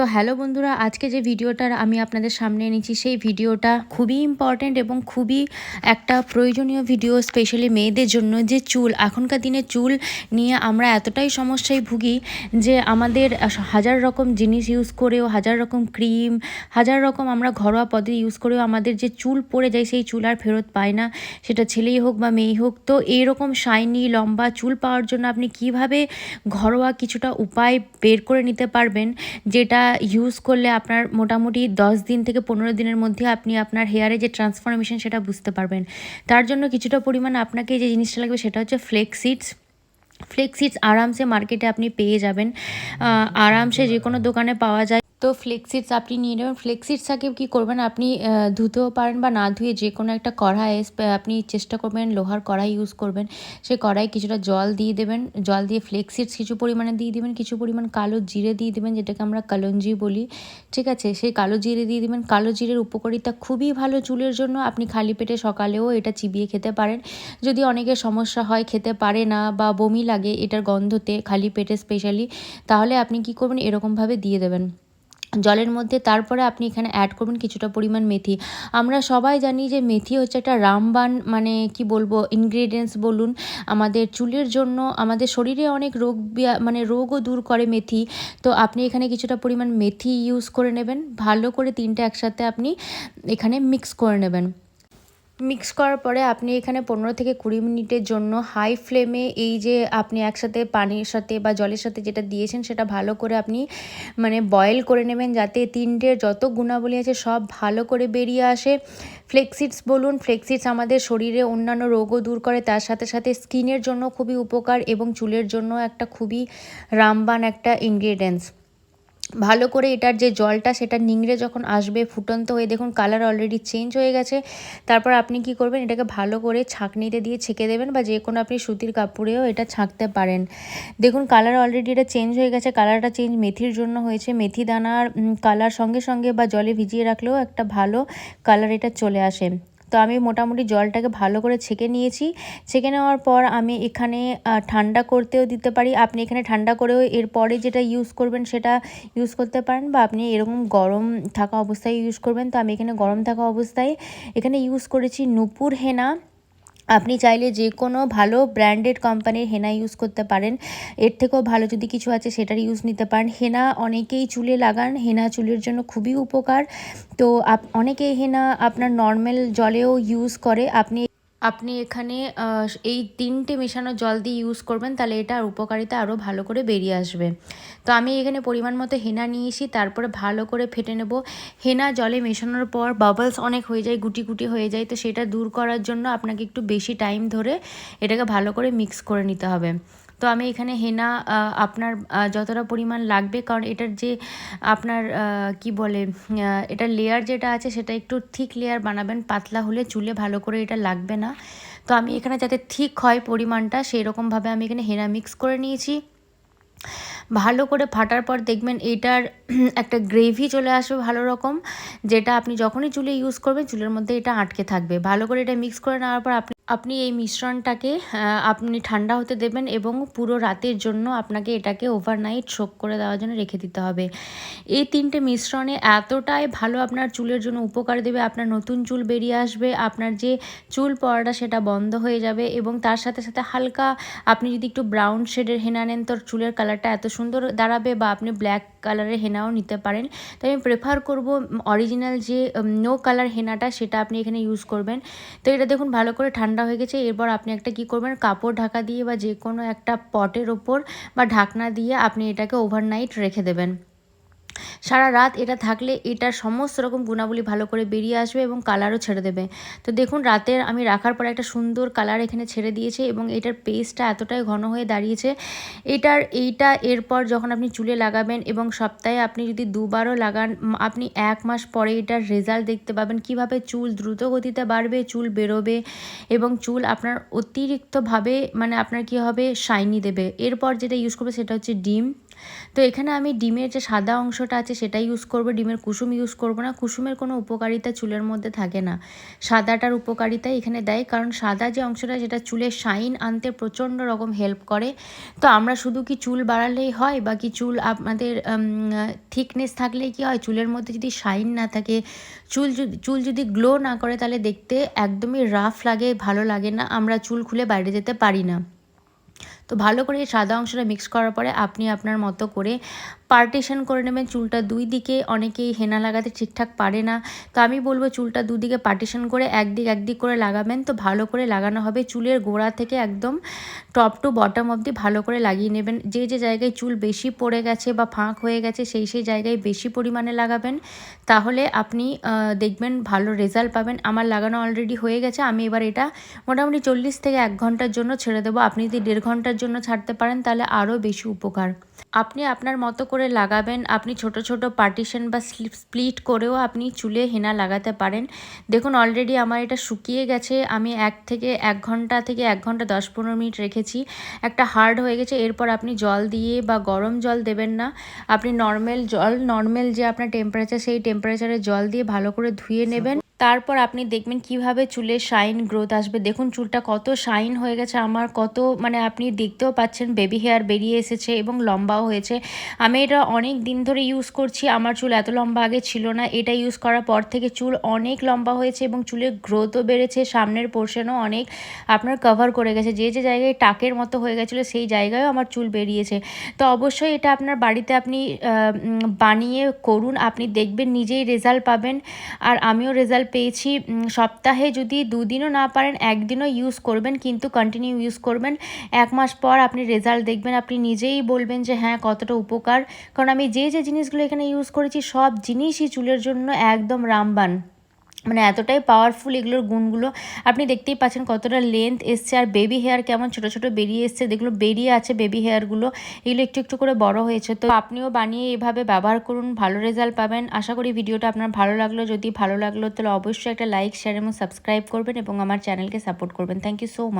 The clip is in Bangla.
তো হ্যালো বন্ধুরা, আজকে যে ভিডিওটার আমি আপনাদের সামনে এনেছি, সেই ভিডিওটা খুবই ইম্পর্ট্যান্ট এবং খুবই একটা প্রয়োজনীয় ভিডিও স্পেশালি মেয়েদের জন্য যে চুল, এখনকার দিনে চুল নিয়ে আমরা এতটাই সমস্যায় ভুগি যে আমাদের হাজার রকম জিনিস ইউজ করেও, হাজার রকম ক্রিম হাজার রকম আমরা ঘরোয়া পদ্ধতি ইউজ করেও আমাদের যে চুল পড়ে যায়, সেই চুল আর ফেরত পায় না। সেটা ছেলেই হোক বা মেয়েই হোক, তো এরকম শাইনি লম্বা চুল পাওয়ার জন্য আপনি কীভাবে ঘরোয়া কিছুটা উপায় বের করে নিতে পারবেন, যেটা ইউজ করলে আপনার মোটামুটি দশ দিন থেকে পনেরো দিনের মধ্যে আপনি আপনার হেয়ারে যে ট্রান্সফরমেশন সেটা বুঝতে পারবেন। তার জন্য কিছুটা পরিমাণ আপনাকে যে জিনিসটা লাগবে সেটা হচ্ছে ফ্লেক্সিডস ফ্লেক্সিডস আরামসে মার্কেটে আপনি পেয়ে যাবেন। আরামসে যে কোনো দোকানে পাওয়া যায়। তো ফ্লেক্সিডস আপনি নিয়ে নেবেন। ফ্লেক্সিডসটাকে কী করবেন? আপনি ধুতেও পারেন বা না ধুয়ে যে কোনো একটা কড়াই আপনি চেষ্টা করবেন লোহার কড়াই ইউজ করবেন। সেই কড়াই কিছুটা জল দিয়ে দেবেন। জল দিয়ে ফ্লেক্সিডস কিছু পরিমাণে দিয়ে দেবেন, কিছু পরিমাণ কালো জিরে দিয়ে দেবেন, যেটাকে আমরা কালঞ্জি বলি। ঠিক আছে? সেই কালো জিরে দিয়ে দেবেন। কালো জিরের উপকারিতা খুবই ভালো চুলের জন্য। আপনি খালি পেটে সকালেও এটা চিবিয়ে খেতে পারেন। যদি অনেকের সমস্যা হয়, খেতে পারে না বা বমি লাগে এটার গন্ধতে, খালি পেটে স্পেশালি তাহলে আপনি কি করবেন? এরকমভাবে দিয়ে দেবেন। জলের মধ্যে, তারপরে আপনি এখানে অ্যাড করবেন কিছুটা পরিমাণ মেথি। আমরা সবাই জানি যে মেথি হচ্ছে একটা রামবান মানে কি বলব ইনগ্রেডিয়েন্টস বলুন। আমাদের চুলের জন্য, আমাদের শরীরে অনেক রোগ মানে রোগও দূর করে মেথি। তো আপনি এখানে কিছুটা পরিমাণ মেথি ইউজ করে নেবেন। ভালো করে তিনটা একসাথে আপনি এখানে মিক্স করে নেবেন। মিক্স করার পরে আপনি এখানে পনেরো থেকে কুড়ি মিনিটের জন্য হাই ফ্লেমে এই যে আপনি একসাথে পানির সাথে বা জলের সাথে যেটা দিয়েছেন সেটা ভালো করে আপনি মানে বয়েল করে নেবেন যাতে তিনটের যত গুণাবলী আছে সব ভালো করে বেরিয়ে আসে। ফ্লেক্সিডস বলুন ফ্লেক্সিডস আমাদের শরীরে অন্যান্য রোগও দূর করে, তার সাথে সাথে স্কিনের জন্য খুবই উপকার এবং চুলের জন্য একটা খুবই রামবান একটা ইনগ্রিডিয়েন্টস ভালো করে এটার যে জলটা সেটা নিংড়ে যখন আসবে ফুটন্ত হয়ে, দেখুন কালার অলরেডি চেঞ্জ হয়ে গেছে। তারপর আপনি কি করবেন, এটাকে ভালো করে ছাঁকনিতে দিয়ে ছেঁকে দেবেন বা যে কোনো আপনি সুতির কাপড়েও এটা ছাঁকতে পারেন। দেখুন কালার অলরেডি এটা চেঞ্জ হয়ে গেছে কালারটা চেঞ্জ মেথির জন্য হয়েছে। মেথি দানার কালার সঙ্গে সঙ্গে বা জলে ভিজিয়ে রাখলেও একটা ভালো কালার এটা চলে আসে। তো আমি মোটামুটি জলটাকে ভালো করে ছেঁকে নিয়েছি। ছেঁকে নেওয়ার পর আমি এখানে ঠান্ডা করতেও দিতে পারি। আপনি এখানে ঠান্ডা করেও এরপরে যেটা ইউজ করবেন সেটা ইউজ করতে পারেন বা আপনি এরকম গরম থাকা অবস্থায় ইউজ করবেন। তো আমি এখানে গরম থাকা অবস্থায় এখানে ইউজ করেছি নূপুর হেনা। আপনি চাইলে যে কোনো ভালো ব্র্যান্ডেড কোম্পানির হেনা ইউজ করতে পারেন। এর থেকেও ভালো যদি কিছু আছে সেটার ইউজ নিতে পারেন। হেনা অনেকেই চুলে লাগান। হেনা চুলের জন্য খুবই উপকার। তো অনেকেই হেনা আপনার নর্মাল জলেও ইউজ করে। আপনি আপনি এখানে এই তিনটে মেশানো জল দিয়ে ইউজ করবেন, তাহলে এটার উপকারিতা আরও ভালো করে বেরিয়ে আসবে। তো আমি এখানে পরিমাণ মতো হেনা নিয়েছি তারপরে ভালো করে ফেটে নেব। হেনা জলে মেশানোর পর বাবলস অনেক হয়ে যায়, গুটি গুটি হয়ে যায়, তো সেটা দূর করার জন্য আপনাকে একটু বেশি টাইম ধরে এটাকে ভালো করে মিক্স করে নিতে হবে। তো আমি এখানে হেনা আপনার যতটা পরিমাণ লাগবে, কারণ এটার যে আপনার কি বলে এটার লেয়ার যেটা আছে, সেটা একটু থিক লেয়ার বানাবেন, পাতলা হলে চুলে ভালো করে এটা লাগবে না। তো আমি এখানে যাতে ঠিক হয় পরিমাণটা সেই রকমভাবে আমি এখানে হেনা মিক্স করে নিয়েছি। ভালো করে ফাটার পর দেখবেন এটার একটা গ্রেভি চলে আসবে ভালো রকম, যেটা আপনি যখনই চুলে ইউজ করবেন, চুলের মধ্যে এটা আটকে থাকবে। ভালো করে এটা মিক্স করে নেওয়ার পর আপনি আপনি এই মিশ্রণটাকে আপনি ঠান্ডা হতে দেবেন এবং পুরো রাতের জন্য আপনাকে এটাকে ওভারনাইট শোক করে দেওয়ার জন্য রেখে দিতে হবে। এই তিনটে মিশ্রণে এতটাই ভালো আপনার চুলের জন্য উপকার দেবে, আপনার নতুন চুল বেরিয়ে আসবে, আপনার যে চুল পড়াটা সেটা বন্ধ হয়ে যাবে এবং তার সাথে সাথে হালকা আপনি যদি একটু ব্রাউন শেডের হেনা নেন, তোর চুলের কালারটা এত সুন্দর দাঁড়াবে বা আপনি ব্ল্যাক কালারের হেনাও নিতে পারেন। তো আমি প্রেফার করব অরিজিনাল যে নো কালার হেনাটা সেটা আপনি এখানে ইউজ করবেন। তো এটা দেখুন ভালো করে ঠান্ডা হয়ে গেছে, এরপর আপনি একটা কি করবেন, কাপড় ঢাকা দিয়ে বা যে কোনো একটা পটের ওপর বা ঢাকনা দিয়ে আপনি এটাকে ওভারনাইট রেখে দেবেন। সারা রাত এটা থাকলে এটার সমস্ত রকম গুণাবলী ভালো করে বেরিয়ে আসবে এবং কালারও ছেড়ে দেবে। তো দেখুন, রাতের আমি রাখার পর একটা সুন্দর কালার এখানে ছেড়ে দিয়েছে এবং এটার পেস্টটা এতটাই ঘন হয়ে দাঁড়িয়েছে। এটার এইটা এরপর যখন আপনি চুলে লাগাবেন এবং সপ্তাহে আপনি যদি দুবারও লাগান আপনি এক মাস পরে এটার রেজাল্ট দেখতে পাবেন কীভাবে চুল দ্রুত গতিতে বাড়বে, চুল বেরোবে এবং চুল আপনার অতিরিক্তভাবে মানে আপনার কি হবে? শাইনি দেবে। এরপর যেটা ইউজ করবে সেটা হচ্ছে ডিম। তো এখানে আমি ডিমের যে সাদা অংশটা আছে সেটা ইউজ করব, ডিমের কুসুম ইউজ করব না। কুসুমের কোনো উপকারিতা চুলের মধ্যে থাকে না। সাদাটার উপকারিতা এখানে দেয়, কারণ সাদা যে অংশটা যেটা চুলের শাইন আনতে প্রচণ্ড রকম হেল্প করে। তো আমরা শুধু কি চুল বাড়ালেই হয় বা কি চুল আমাদের থিকনেস থাকলেই কি হয়? চুলের মধ্যে যদি শাইন না থাকে, চুল চুল যদি গ্লো না করে তাহলে দেখতে একদমই রাফ লাগে, ভালো লাগে না। আমরা চুল খুলে বাইরে যেতে পারি না। তো ভালো করে সাদা অংশটা মিক্স করার পরে আপনি আপনার মতো করে পার্টিশন করে নেবেন। চুলটা দুই দিকে, অনেকেই হেনা লাগাতে ঠিকঠাক পারে না। তো আমি বলব চুলটা দুদিকে পার্টিশন করে একদিক একদিক করে লাগাবেন। তো ভালো করে লাগানো হবে। চুলের গোড়া থেকে একদম টপ টু বটম অবধি ভালো করে লাগিয়ে নেবেন। যে যে জায়গায় চুল বেশি পড়ে গেছে বা ফাঁক হয়ে গেছে, সেই সেই জায়গায় বেশি পরিমাণে লাগাবেন। তাহলে আপনি দেখবেন ভালো রেজাল্ট পাবেন। আমার লাগানো অলরেডি হয়ে গেছে। আমি এবার এটা মোটামুটি চল্লিশ থেকে এক ঘণ্টার জন্য ছেড়ে দেবো। আপনি যদি দেড় ঘণ্টার জন্য ছাড়তে পারেন, তাহলে আরও বেশি উপকার। আপনি আপনার মতো করে লাগাবেন, আপনি ছোট ছোট পার্টিশন বা স্প্লিট করেও আপনি চুলে হেনা লাগাতে পারেন। দেখুন অলরেডি আমার এটা শুকিয়ে গেছে, আমি এক থেকে এক ঘণ্টা থেকে এক ঘণ্টা দশ পনেরো মিনিট রেখেছি। একটা হার্ড হয়ে গেছে, এরপর আপনি জল দিয়ে বা গরম জল দেবেন না। আপনি নর্মাল জল নর্মাল যে আপনার টেম্পারেচার সেই টেম্পারেচারে জল দিয়ে ভালো করে ধুয়ে নেবেন। তারপর আপনি দেখবেন কীভাবে চুলের শাইন গ্রোথ আসবে। দেখুন, চুলটা কত শাইন হয়ে গেছে, আমার কত মানে আপনি দেখতেও পাচ্ছেন, বেবি হেয়ার বেরিয়ে এসেছে এবং লম্বাও হয়েছে। আমি এটা অনেক দিন ধরে ইউজ করছি, আমার চুল এত লম্বা আগে ছিল না। এটা ইউজ করার পর থেকে চুল অনেক লম্বা হয়েছে এবং চুলের গ্রোথও বেড়েছে, সামনের পোর্শনও অনেক আপনার কভার করে গেছে। যে যে জায়গায় টাকের মতো হয়ে গেছিল, সেই জায়গায়ও আমার চুল বেরিয়েছে। তো অবশ্যই এটা আপনার বাড়িতে আপনি বানিয়ে করুন। আপনি দেখবেন, নিজেই রেজাল্ট পাবেন। আর আমিও রেজাল্ট পেয়েছি। সপ্তাহে যদি দুদিনও না পারেন, একদিনও ইউজ করবেন, কিন্তু কন্টিনিউ ইউজ করবেন। এক মাস পর আপনি রেজাল্ট দেখবেন, আপনি নিজেই বলবেন যে হ্যাঁ কতটা উপকার। কারণ আমি যে যে জিনিসগুলো এখানে ইউজ করেছি, সব জিনিসই চুলের জন্য একদম রামবান। মানে এতটাই পাওয়ারফুল এগুলোর গুণগুলো। আপনি দেখতেই পাচ্ছেন কতটা লেন্থ এসছে আর বেবি হেয়ার কেমন ছোট ছোট বেরিয়ে এসছে। দেখল বেরিয়ে আছে বেবি হেয়ারগুলো এগুলো একটু একটু করে বড় হয়েছে। তো আপনিও বানিয়ে এভাবে ব্যবহার করুন, ভালো রেজাল্ট পাবেন। আশা করি ভিডিওটা আপনার ভালো লাগল। যদি ভালো লাগল, তাহলে অবশ্যই একটা লাইক শেয়ার এবং সাবস্ক্রাইব করবেন এবং আমার চ্যানেলকে সাপোর্ট করবেন। Thank you so much